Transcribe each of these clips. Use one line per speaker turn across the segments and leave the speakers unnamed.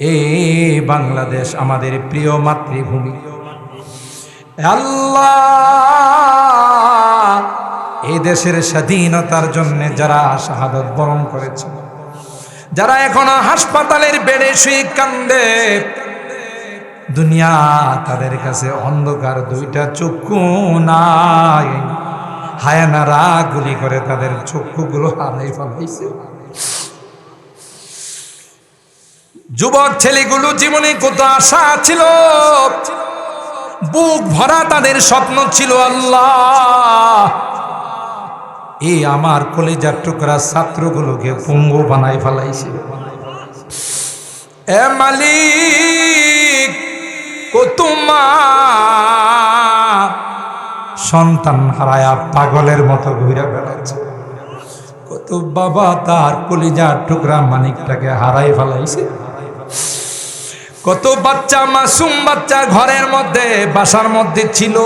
এ বাংলাদেশ আমাদের প্রিয় মাতৃভূমি। আল্লাহ এই দেশের স্বাধীনতার জন্য যারা শাহাদত বরণ করেছে, যারা এখনও হাসপাতালের বেডে শুয়ে কান্দে, দুনিয়া তাদের কাছে অন্ধকার দুইটা চক্ষু নাই। হায়ানারা গুলি করে তাদের চক্ষুগুলো হারাই ফেলাইছে। যুবক ছেলেগুলো জীবনে কত আশা ছিল? বুক ভরা তাদের স্বপ্ন ছিল আল্লাহ। এই আমার কলেজার টুকরা ছাত্রগুলোকে পঙ্গু বানাই ফেলাইছে। এ মালিক কতুমা সন্তান হারায়া পাগলের মতো ঘুরে বেড়াচ্ছে। কত বাবা তার কলিজার টুকরা মানিকটাকে হারাই ফেলাইছে। কত বাচ্চা, মাসুম বাচ্চা ঘরের মধ্যে, বাসার মধ্যে ছিল।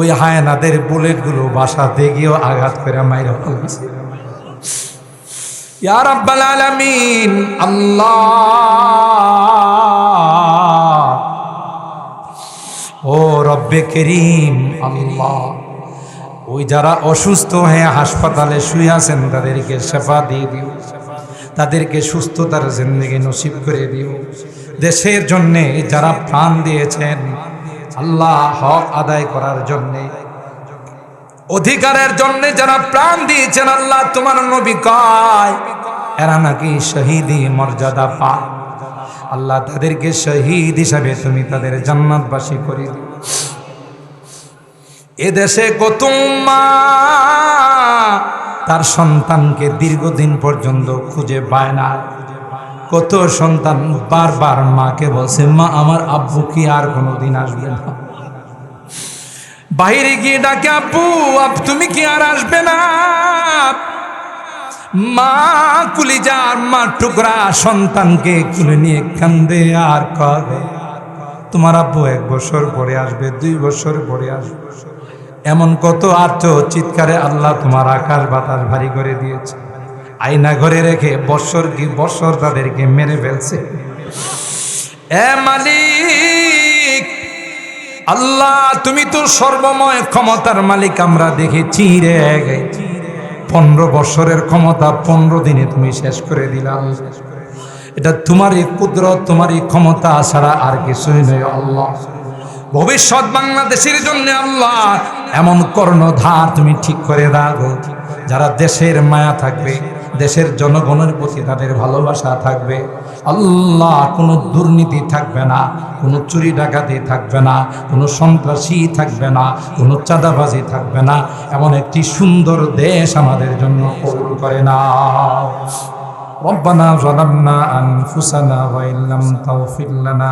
ওই হায়নাদের বুলেটগুলো বাসাতে গিয়েও আঘাত করে মাইরা আলামিন, আল্লাহ। ও রব্বে করিম, আল্লাহ। ওই যারা অসুস্থ হয়ে হাসপাতালে শুয়ে আছেন, তাদেরকে সেবা দিয়ে দিও। তাদেরকে সুস্থতার জিন্দগি নসিব করে দিও। দেশের জন্যে যারা প্রাণ দিয়েছেন, আল্লাহ হক আদায় করার জন্যে। অধিকারের জন্য যারা প্রাণ দিয়েছেন, আল্লাহ তোমার নবী কয়, এরা নাকি শহীদি মর্যাদা পা আল্লাহ তাদেরকে শহীদ হিসাবে তুমি তাদের জান্নাতবাসী করে এদেশে কত তার সন্তানকে দীর্ঘদিন পর্যন্ত খুঁজে পায় না। কত সন্তান বারবার মাকে বলছে, মা, আমার আব্বু কি আর কোনোদিন আসবে না? বাইরে গিয়ে ডাকে, আব্বু আপ তুমি কি আর আসবে না? মা কুলিজার, মা টুকরা সন্তানকে কুলে নিয়ে কান্দে, আর করে তোমার আব্বু এক বছর পরে আসবে, দুই বছর পরে আসবে। এমন কত আর্থ চিৎকারে আল্লাহ তোমার আকাশ বাতাস ভারী করে দিয়েছে। আয়না ঘরে রেখে বৎসর কি বৎসর তাদেরকে মেরে ফেলছে। এ মালিক, আল্লাহ তুমি তো সর্বময় ক্ষমতার মালিক, আমরা দেখেছি রে পনেরো বছরের ক্ষমতা পনেরো দিনে তুমি শেষ করে দিলাম এটা তোমারই কুদরত, তোমারই ক্ষমতা ছাড়া আর কিছুই নয় আল্লাহ। ভবিষ্যৎ বাংলাদেশের জন্য আল্লাহ এমন কর্ণধার তুমি ঠিক করে দাও যারা দেশের মায়া থাকবে দেশের জনগণের প্রতি তাদের ভালোবাসা থাকবে আল্লাহ কোনো দুর্নীতি থাকবে না কোনো চুরি ডাকাতি থাকবে না কোনো সন্ত্রাসী থাকবে না কোনো চাঁদাবাজি থাকবে না এমন একটি সুন্দর দেশ আমাদের জন্য কবুল করে না ربنا ظلمنا أنفسنا وإن لم تغفر لنا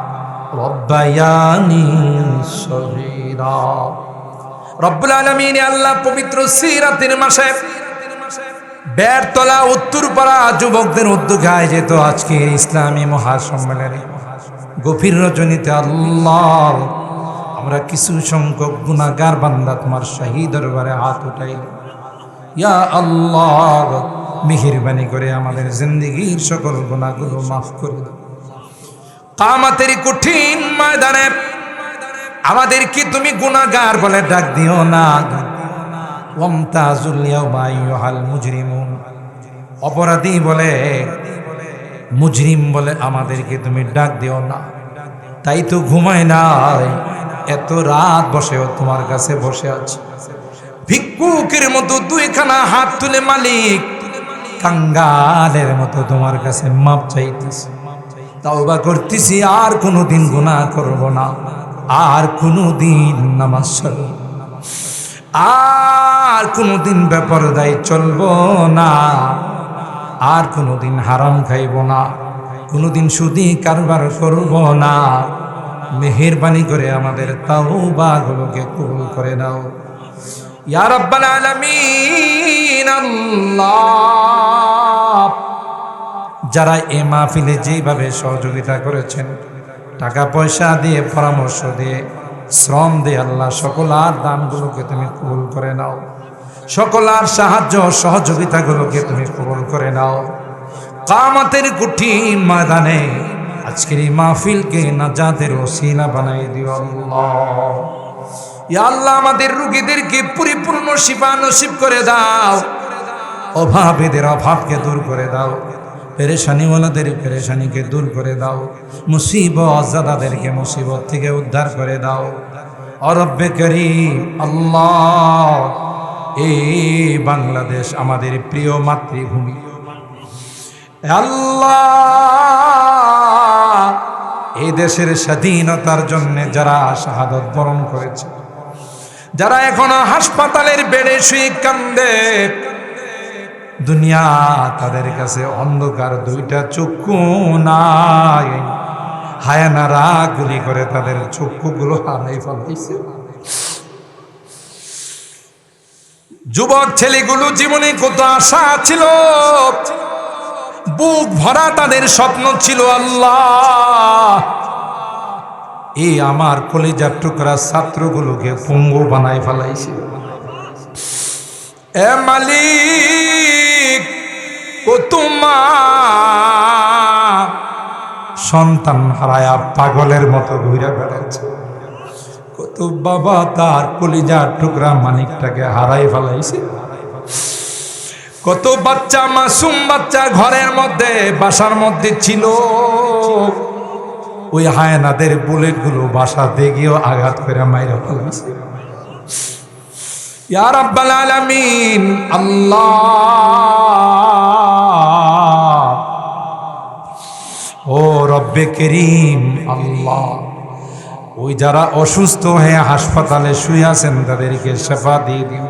আল্লাহ পবিত্র মাসে যুবকদের আজকে ইসলামী মহাসম্মেলনে গভীর রজনীতে আল্লাহ আমরা কিছু সংখ্যক গুণাগার বান্দা তোমার শাহী দরবারে হাত উঠাইল ইয়া আল্লাহ, মেহেরবানি করে আমাদের জিন্দগির সকল গুণাগুলো মাফ করে দাও। কামাতের কঠিন ময়দানে। আমাদের কি তুমি গুনাহগার বলে ডাক দিও না। অপরাধী বলে, মুজরিম বলে আমাদেরকে তুমি ডাক দিও না। তাই তো ঘুমায় নাই। এত রাত বসেও তোমার কাছে বসে আছে। ভিক্ষুকের মতো দুইখানা হাত তুলে মালিক, কাঙ্গালের মতো তোমার কাছে মাপ চাইতেছে। তাওবা করতেছি, আর কোনো দিন গুণা করব না। আর কোনো দিন নামাজ চলব আর কোনো দিন বেপরদায় চলব না। আর কোনো দিন হারাম খাইব না। কোনো দিন সুদি কারবার করব না। মেহেরবানি করে আমাদের তাও বাগুলোকে কবুল করে নাও। ইয়া রাব্বাল আলামিন, আল্লাহ। যারা এ মাহফিলে যেভাবে সহযোগিতা করেছেন টাকা পয়সা দিয়ে, পরামর্শ দিয়ে, শ্রম দিয়ে আল্লাহ সকল আর দানগুলোকে তুমি কবুল করে নাও। সকল আর সাহায্য সহযোগিতাগুলোকে তুমি কবুল করে নাও। কামাতের কঠিন ময়দানে আজকের এই মাহফিলকে নাজাদের ওসিলা বানাই দিও আল্লাহ। আল্লাহ, আমাদের রুগীদেরকে পরিপূর্ণ শিফা নসিব করে দাও। অভাবেদের অভাবকে দূর করে দাও। পেরেশানিওয়ালাদের পেরেশানিকে দূর করে দাও। মুসিবত আজাদাদেরকে মুসিবত থেকে উদ্ধার করে দাও। অরব্বে করিম, আল্লাহ, এই বাংলাদেশ আমাদের প্রিয় মাতৃভূমি। আল্লাহ, এই দেশের স্বাধীনতার জন্য যারা শাহাদত বরণ করেছে, যারা এখনও হাসপাতালের বেডে শুয়ে কান্দে দুনিয়া তাদের কাছে অন্ধকার দুইটা চক্ষু নাই। হায়ানারা গুলি করে তাদের চক্ষুগুলো হারাই ফেলাইছে। যুবক ছেলেগুলো জীবনে কত আশা ছিল? বুক ভরা তাদের স্বপ্ন ছিল আল্লাহ। এই আমার কলেজার টুকরা ছাত্রগুলোকে পঙ্গু বানাই ফেলাইছে। এ মালিক ও তোমার সন্তান হারায়া পাগলের মতো ঘুরে বেড়াচ্ছে কত বাবা তার কলিজার টুকরা মানিকটাকে হারাই ফেলাইছে। কত বাচ্চা, মাসুম বাচ্চা ঘরের মধ্যে, বাসার মধ্যে ছিল। ওই হায়নাদের বুলেটগুলো বাসা গিয়েও আঘাত করে মাইরা ফেলাইছে। ইয়া রাব্বাল আলামিন, আল্লাহ। ও রব্বে করিম। আল্লাহ। ওই যারা অসুস্থ হয়ে হাসপাতালে শুয়ে আছেন তাদেরকে সেবা দিয়ে দিও।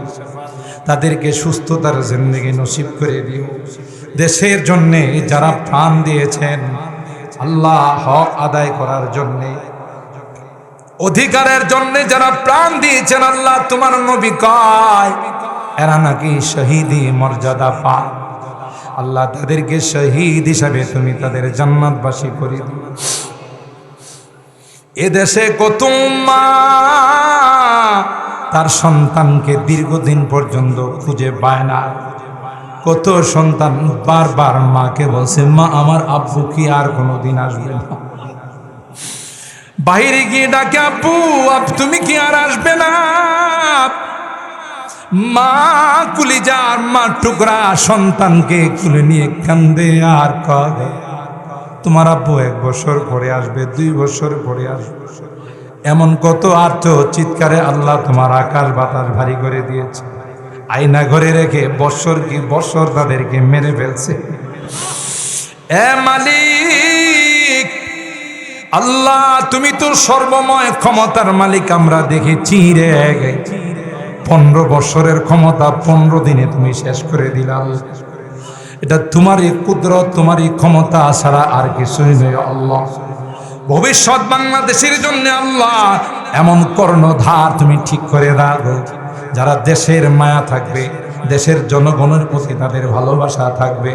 তাদেরকে সুস্থতার জিন্দগি নসিব করে দিও। দেশের জন্যে যারা প্রাণ দিয়েছেন আল্লাহ হক আদায় করার জন্যে। অধিকারের জন্য যারা প্রাণ দিয়েছেন আল্লাহ তোমার নবী কয় এরা নাকি শহীদি মর্যাদা পায়। আল্লাহ তাদেরকে শহীদ হিসাবে তুমি তাদের জান্নাতবাসী করে এদেশে কত তার সন্তানকে দীর্ঘদিন পর্যন্ত খুঁজে পায় না। কত সন্তান বারবার মাকে বলছে, মা, আমার আব্বু কি আর কোনোদিন আসবে না? বাইরে গিয়ে ডাকে, আব্বু আপ তুমি কি আর আসবে না? মা কুলিজার মা টুকরা সন্তানকে কুলে নিয়ে কান্দে আর কাঁদে। তোমার আব্বু এক বছর পরে আসবে, দুই বছর পরে আসবে। এমন কত আর্থ চিৎকারে আল্লাহ তোমার আকাশ বাতাস ভারী করে দিয়েছে। আয়না ঘরে রেখে বৎসর কি বৎসর তাদেরকে মেরে ফেলছে। এ মালিক, আল্লাহ তুমি তো সর্বময় ক্ষমতার মালিক, আমরা দেখেছি রে। পনেরো বছরের ক্ষমতা পনেরো দিনে তুমি শেষ করে দিলাম। এটা তোমারই কুদরত, তোমারই ক্ষমতা ছাড়া আর কিছুই নেই আল্লাহ। ভবিষ্যৎ বাংলাদেশের জন্য আল্লাহ এমন কর্ণধার তুমি ঠিক করে দাও, যারা দেশের মায়া থাকবে, দেশের জনগণের প্রতি তাদের ভালোবাসা থাকবে।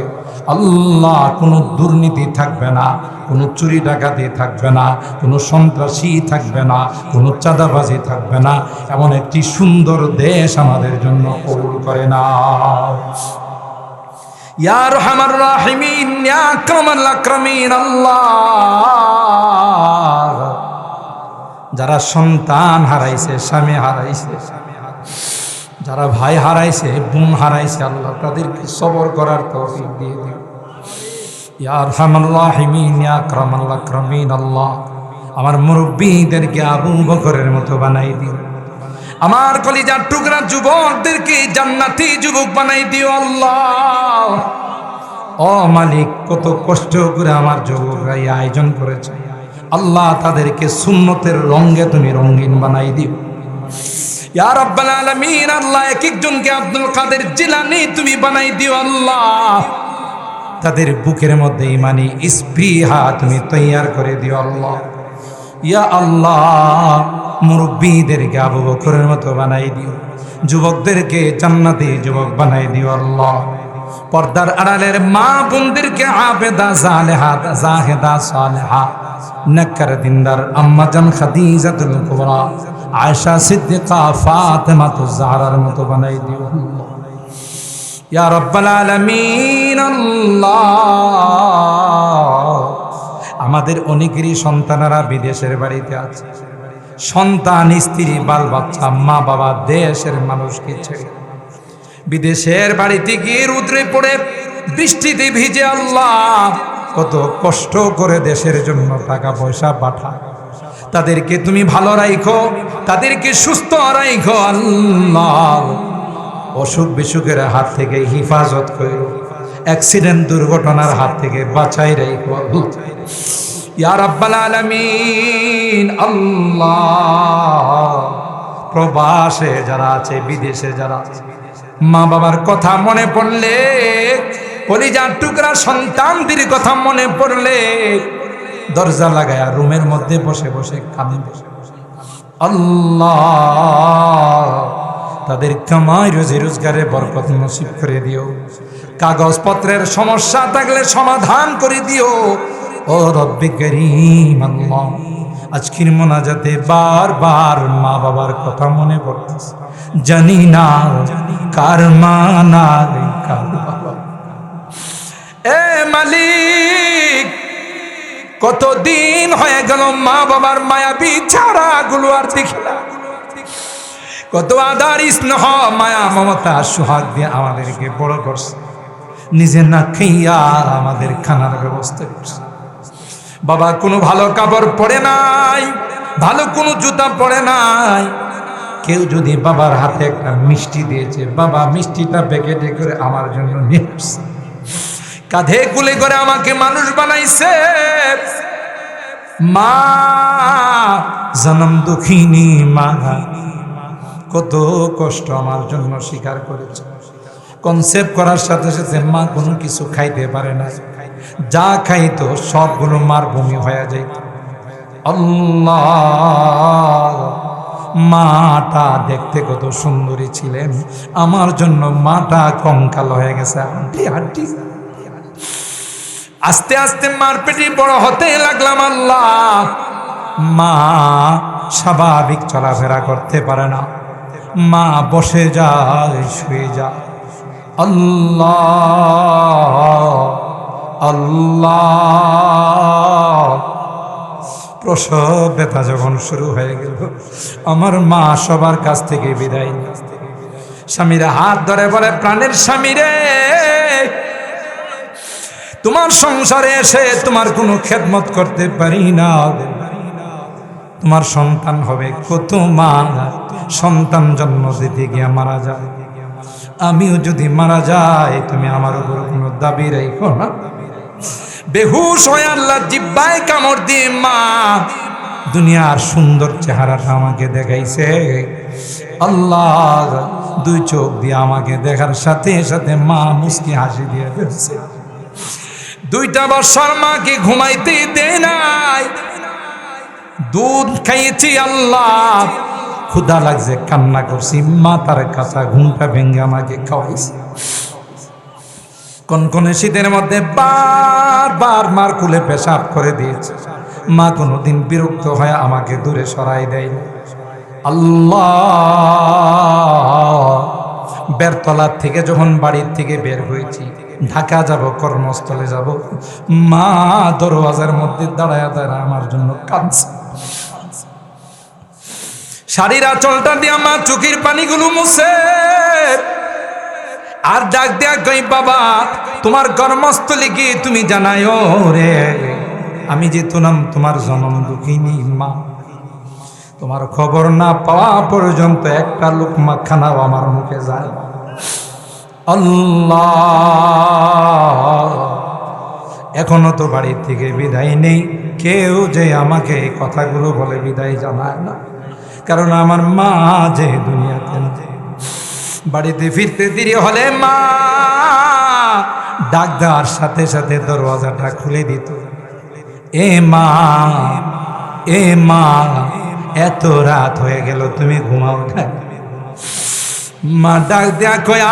আল্লাহ কোনো দুর্নীতি থাকবে না, কোনো চুরি ডাকাতি থাকবে না, কোনো সন্ত্রাসী থাকবে না, কোনো চাঁদাবাজি থাকবে না। এমন একটি সুন্দর দেশ আমাদের জন্য কবুল করে না ইয়া রহমান রাহিমিন, ইয়া আকরামাল আল্লাহ। যারা সন্তান হারাইছে, স্বামী হারাইছে। যারা ভাই হারাইছে, বোন হারাইছে, আল্লাহ তাদেরকে সবর করার তৌফিক দিয়ে দিও। ইয়া রহমান রাহিমিন ইয়া আকরামাল আকরামিন আল্লাহ আমার মুরব্বীদেরকে আবু বকরের মতো বানাই দিও। আমার কলিজার টুকরা যুবকদেরকে জান্নাতি যুবক বানাই দিও, আল্লাহ। ও মালিক, কত কষ্ট করে আমার যুবকরা এই আয়োজন করেছে। আল্লাহ তাদেরকে সুন্নতের রঙে তুমি রঙিন বানাই দিও। ইয়া আলামিন, আল্লাহ এক একজনকে আব্দুল কাদের তুমি তাদের বুকের মধ্যে ইমানি স্পৃহা তুমি তৈয়ার করে দিও আল্লাহ। ইয়া আল্লাহ, মুরব্বীদেরকে আবু বকরের মতো বানাই দিও। যুবকদেরকে জান্নাতি যুবক বানাই দিও আল্লাহ। পর্দার আড়ালের মা বোনদেরকে আবেদা জালেহা জাহেদা সালেহা। নক্কর দিনদার আম্মাজান খাদিজাতুল কুবরা। আয়েশা সিদ্দিকা ফাতেমাতুজ জাহরার মতো বানাই দিও। ইয়া রব্বাল আলামিন আমাদের অনেকেরই সন্তানেরা বিদেশের বাড়িতে আছে। সন্তান, স্ত্রী বাল বাচ্চা মা বাবা দেশের মানুষকে ছেড়ে। বিদেশের বাড়িতে গিয়ে রুদ্রে পড়ে, বৃষ্টিতে ভিজে আল্লাহ কত কষ্ট করে দেশের জন্য টাকা পয়সা পাঠায়। তাদেরকে তুমি ভালো রাইখো, তাদেরকে সুস্থ রাইখো, আল্লাহ। অসুখ বিসুখের হাত থেকে হিফাজত করো, অ্যাক্সিডেন্ট দুর্ঘটনার হাত থেকে বাঁচাই রাইখো ইয়ার ইয়া রাব্বাল আলামিন, আল্লাহ। প্রবাসে যারা আছে, বিদেশে যারা আছে মা বাবার কথা মনে পড়লে, কলিজার টুকরা সন্তানদের কথা মনে পড়লে দরজা লাগায়া রুমের মধ্যে বসে বসে কাঁদে আল্লাহ! তাদের কামাই রোজি রোজগারে বরকত নসিব করে দিও। কাগজপত্রের সমস্যা থাকলে সমাধান করে দিও। ও রব্বি করিম, আল্লাহ! আজকের মোনাজাতে বারবার মা বাবার কথা মনে পড়তেছে। জানি না কার মা না কার বাবা। এ মালিক! কতদিন হয়ে গেল মা বাবার মায়াবী ছাড়া গুলো আর দেখি না। কত আদার স্নেহ, মায়া, মমতা, সোহাগ দিয়ে আমাদেরকে বড় করছে। নিজে না খাইয়া আমাদের খানার ব্যবস্থা করছে। বাবা, কোনো ভালো কাপড় পরে নাই, ভালো কোনো জুতা পরে নাই। কেউ যদি বাবার হাতে একটা মিষ্টি দিয়েছে, বাবা, মিষ্টিটা প্যাকেটে করে আমার জন্য নিয়ে আসছে। কাঁধে কুলে করে আমাকে মানুষ বানাইছে। মা, জনম দুঃখিনী মা। কত কষ্ট আমার জন্য স্বীকার করেছে। কনসেপ্ট করার সাথে সাথে মা কোনো কিছু খাইতে পারে না। যা খাইতো সবগুলো মার বমি হয়ে যাইত। আল্লাহ, মাটা দেখতে কত সুন্দরী ছিলেন। আমার জন্য মাটা কঙ্কাল হয়ে গেছে। হাঁটি হাঁটি আস্তে আস্তে মার পেটে বড় হতে লাগলাম আল্লাহ। মা স্বাভাবিক চলাফেরা করতে পারে না। মা বসে যায়, শুয়ে যায়। আল্লাহ আল্লাহ। প্রসব ব্যথা যখন শুরু হয়ে গেল, আমার মা সবার কাছ থেকে বিদায় স্বামীরা হাত ধরে বলে, প্রাণের স্বামী রে তোমার সংসারে এসে তোমার কোনো খেদমত করতে পারি না। তোমার সন্তান হবে কত মা সন্তান জন্ম দিতে গিয়ে মারা যায়। আমিও যদি মারা যাই, তুমি আমার উপর কোনো দাবি রেখো না। বেহুশ হয়ে আল্লাহ জিব্বায় কামড় দিয়ে মা দুনিয়ার সুন্দর চেহারাটা আমাকে দেখাইছে। আল্লাহ দুই চোখ দিয়ে আমাকে দেখার সাথে সাথে মা মুস্কি হাসি দিয়ে ফেলছে। দুইটা বছর মাকে ঘুমাইতে দে নাই। দুধ খাইয়েছি আল্লাহ। ক্ষুদা লাগছে, কান্না করছি। মা তার কাঁচা ঘুমটা ভেঙে আমাকে খাওয়াইছে। কনকনে শীতের মধ্যে বারবার মার কুলে পেশাব করে দিয়েছে। মা কোনোদিন বিরক্ত হয়ে আমাকে দূরে সরাই দেয় আল্লাহ বেরতলার থেকে যখন বাড়ির থেকে বের হয়েছি ঢাকা যাব, কর্মস্থলে যাব। মা দরওয়াজার মধ্যে দাঁড়ায় দাঁড়ায় আমার জন্য কাঁদছে। শাড়ির আঁচলটা দিয়ে মা চোখের পানিগুলো মুছে। আর ডাক দেয়া কই, বাবা, তোমার কর্মস্থলে গিয়ে তুমি জানায়ও রে? আমি যে নাম তোমার জনম দুঃখিনী মা। তোমার খবর না পাওয়া পর্যন্ত একটা লোকমা খানাও আমার মুখে যায়। আল্লাহ। এখনও তো বাড়ির থেকে বিদায় নেই। কেউ যে আমাকে এই কথাগুলো বলে বিদায় জানায় না। কারণ আমার মা যে দুনিয়াতে। বাড়িতে ফিরতে দেরি হলে মা ডাক দেওয়ার সাথে সাথে দরওয়াজাটা খুলে দিত। এ মা এ মা, এত রাত হয়ে গেল, তুমি ঘুমাও না মা ডাক দেয়া কয়।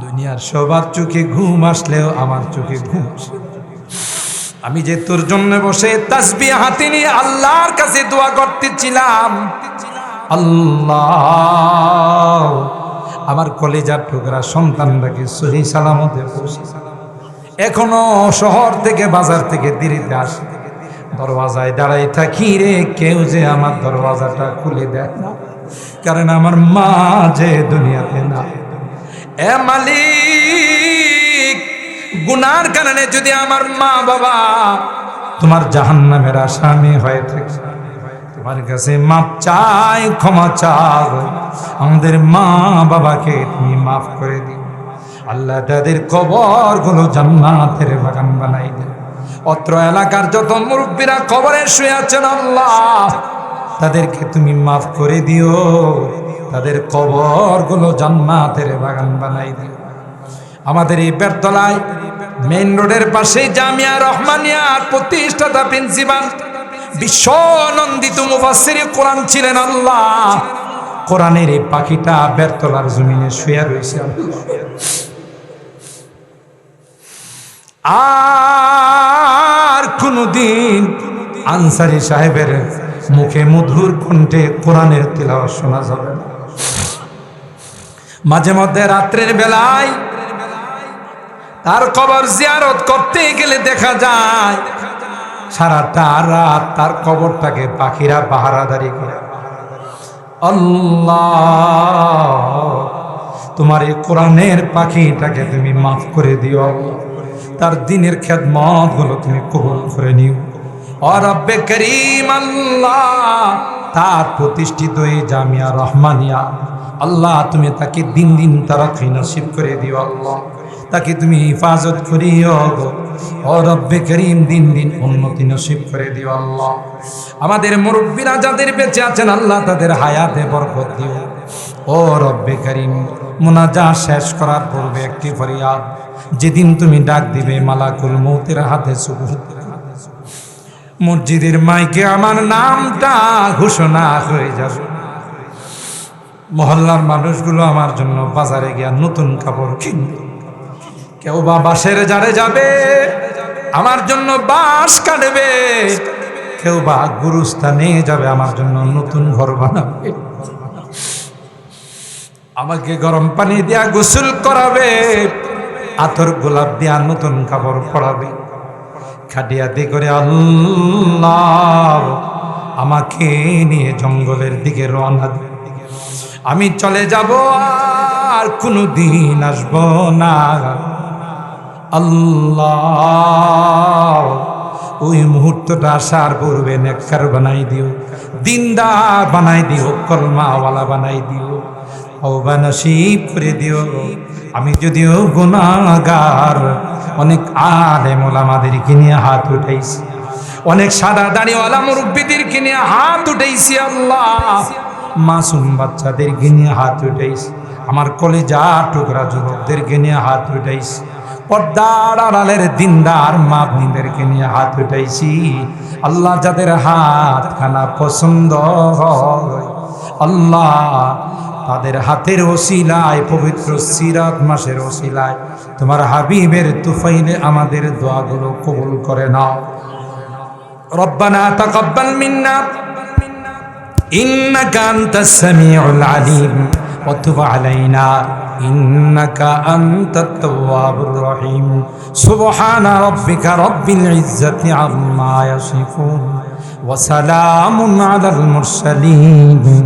দুনিয়ার সবার চোখে ঘুম আসলেও আমার চোখে ঘুম আমি যে তোর জন্য বসে তাসবি হাতে নিয়ে আল্লাহর কাছে দোয়া করতেছিলাম, আল্লাহ, আমার কলেজার টুকরা সন্তানটাকে সহি সালামতে এখনও শহর থেকে বাজার থেকে দেরিতে আসে দরওয়াজায় দাঁড়াই থাকি রে, কেউ যে আমার দরওয়াজাটা খুলে দেয় না। কারণ আমার মা যে দুনিয়াতে না। এ মালিক, গুনার কারণে যদি আমার মা বাবা তোমার জাহান্নামের আসামি হয়ে থাকে, তোমার কাছে মাপ চাই, ক্ষমা চাও আমাদের মা বাবাকে তুমি মাফ করে দিও। আল্লাহ তাদের কবরগুলো জান্নাতের বাগান বানাই দেয় অত্র এলাকার যত মুরব্বীরা কবরে শুয়ে আছেন আল্লাহ, তাদেরকে তুমি মাফ করে দিও। তাদের কবরগুলো জান্নাতের বাগান বানাই দিও। আমাদের এই বেরতলায় মেইন রোডের পাশে জামিয়া রহমানিয়ার প্রতিষ্ঠাতা প্রিন্সিপাল, বিশ্বনন্দিত মুফাসসির কোরআন ছিলেন আল্লাহ। কোরআনের এই পাখিটা বেরতলার জমিনে শুয়ে রয়েছে আল্লাহ। আর আনসারি সাহেবের মুখে মধুর কণ্ঠে কোরআনের তিলাওয়াত শোনা যাবে মাঝে মধ্যে রাত্রের বেলায় তার কবর জিয়ারত করতে গেলে দেখা যায়, সারাটা রাত তার কবরটাকে পাখিরা পাহারাদারি করে আল্লাহ, তোমার এই কোরআনের পাখিটাকে তুমি মাফ করে দিও আল্লাহ। তার দিনের খেদমতগুলো তুমি কবুল করে নিও। অরব্বে করিম আল্লাহ, তার প্রতিষ্ঠিত এই জামিয়া রহমানিয়া, আল্লাহ তুমি তাকে দিন দিন তারা নসিব করে দিও আল্লাহ। তাকে তুমি হিফাজত করিও ও রব্বে করিম, দিন দিন উন্নতি নসিব করে দিও আল্লাহ। আমাদের মুরব্বীরা যাদের বেঁচে আছেন, আল্লাহ তাদের হায়াতে বরকত দিও। ও রব্বে করিম মোনাজা শেষ করার পূর্বে একটি ফরিয়াদ। যেদিন তুমি ডাক দিবে, মালাকুল মৌতের হাতে মসজিদের মাইকে আমার নামটা ঘোষণা হয়ে যাবে। মহল্লার মানুষগুলো আমার জন্য বাজারে গিয়া নতুন কাপড় কিনবে। কেউ বা বাসের জারে যাবে, আমার জন্য বাঁশ কাটবে। কেউ বা গুরুস্থানে যাবে, আমার জন্য নতুন ঘর বানাবে। আমাকে গরম পানি দিয়া গোসল করাবে, আতর গোলাপ দিয়া নতুন কাপড় পরাবে। খাটিয়াতে করে আল্লাহ আমাকে নিয়ে জঙ্গলের দিকে রওনা আমি চলে যাব, আর কোনো দিন আসব না। আল্লাহ, ওই মুহূর্তটা আসার পূর্বে নেককার বানাই দিও, দিনদার বানাই দিও, কলমাওয়ালা বানাই দিও। হবা নসিব করে দিও। আমি যদিও গুণাগার, অনেক আলেম ওলামাদেরকে নিয়ে হাত উঠাইছি। অনেক সাদা দাড়িওয়ালা মুরব্বীদেরকে নিয়ে হাত উঠাইছি আল্লাহ। মাসুম বাচ্চাদেরকে নিয়ে হাত উঠাইছি। আমার কলেজা টুকরা যুবকদেরকে নিয়ে হাত উঠাইছি। পর্দার আড়ালের দিনদার মা বোনদেরকে নিয়ে হাত উঠাইছি। আল্লাহ যাদের হাত খানা পছন্দ হয়, আল্লাহ তাদের হাতের ওসিলায় পবিত্র সিরাত মাসের ওসিলায় তোমার হাবিবের তুফাইলে আমাদের দোয়াগুলো কবুল করে নাও রব্বানা তাকাব্বাল মিন্না إنك أنت السميع العليم وتب علينا إنك أنت التواب الرحيم سبحان ربك رب العزة عما يصفون وسلام على المرسلين